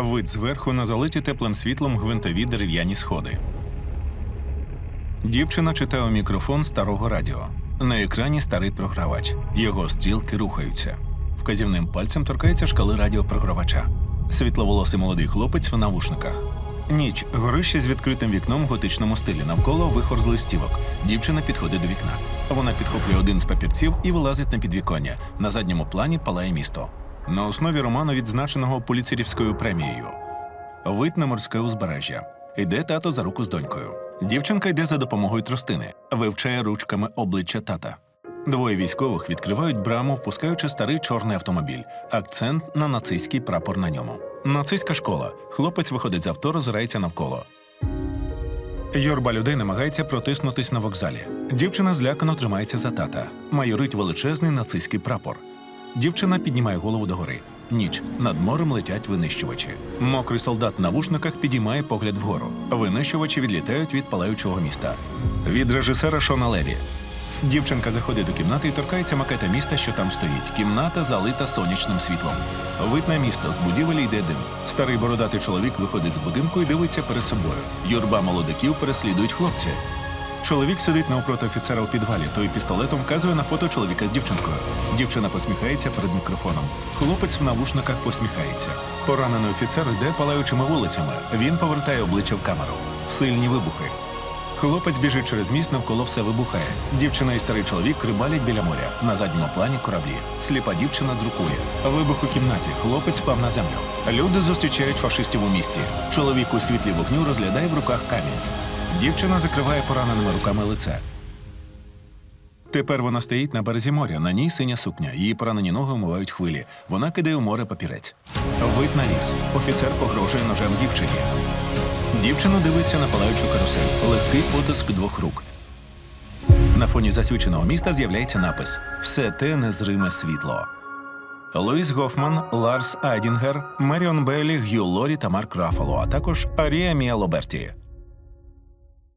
Вид зверху на залиті теплим світлом гвинтові дерев'яні сходи. Дівчина читає у мікрофон старого радіо. На екрані старий програвач. Його стрілки рухаються. Вказівним пальцем торкається шкали радіопрогравача. Світловолосий молодий хлопець в навушниках. Ніч, горище з відкритим вікном в готичному стилі. Навколо вихор з листівок. Дівчина підходить до вікна. Вона підхоплює один з папірців і вилазить на підвіконня. На задньому плані палає місто. На основі роману, відзначеного поліцерівською премією. Вид на морське узбережжя. Йде тато за руку з донькою. Дівчинка йде за допомогою тростини, вивчає ручками обличчя тата. Двоє військових відкривають браму, впускаючи старий чорний автомобіль. Акцент на нацистський прапор на ньому. Нацистська школа. Хлопець виходить з авто, розирається навколо. Юрба людей намагається протиснутись на вокзалі. Дівчина злякано тримається за тата. Майорить величезний нацистський прапор. Дівчина піднімає голову догори. Ніч над морем летять винищувачі. Мокрий солдат в навушниках підіймає погляд вгору. Винищувачі відлітають від палаючого міста. Від режисера Шона Леві. Дівчинка заходить до кімнати і торкається макета міста, що там стоїть. Кімната залита сонячним світлом. Вид на місто з будівель йде дим. Старий бородатий чоловік виходить з будинку і дивиться перед собою. Юрба молодиків переслідують хлопці. Чоловік сидить навпроти офіцера у підвалі. Той пістолетом вказує на фото чоловіка з дівчинкою. Дівчина посміхається перед мікрофоном. Хлопець в навушниках посміхається. Поранений офіцер йде палаючими вулицями. Він повертає обличчя в камеру. Сильні вибухи. Хлопець біжить через міст, навколо все вибухає. Дівчина і старий чоловік рибалять біля моря. На задньому плані кораблі. Сліпа дівчина друкує. Вибух у кімнаті. Хлопець впав на землю. Люди зустрічають фашистів у місті. Чоловік у світлі вогню розглядає в руках камінь. Дівчина закриває пораненими руками лице. Тепер вона стоїть на березі моря. На ній синя сукня. Її поранені ноги омивають хвилі. Вона кидає у море папірець. Вид на ліс. Офіцер погрожує ножем дівчині. Дівчина дивиться на палаючу карусель. Легкий потиск двох рук. На фоні засвіченого міста з'являється напис Все те незриме світло. Луїс Гофман, Ларс Айдінгер, Меріон Беллі, Гью Лорі та Марк Рафало, а також Арія Мія.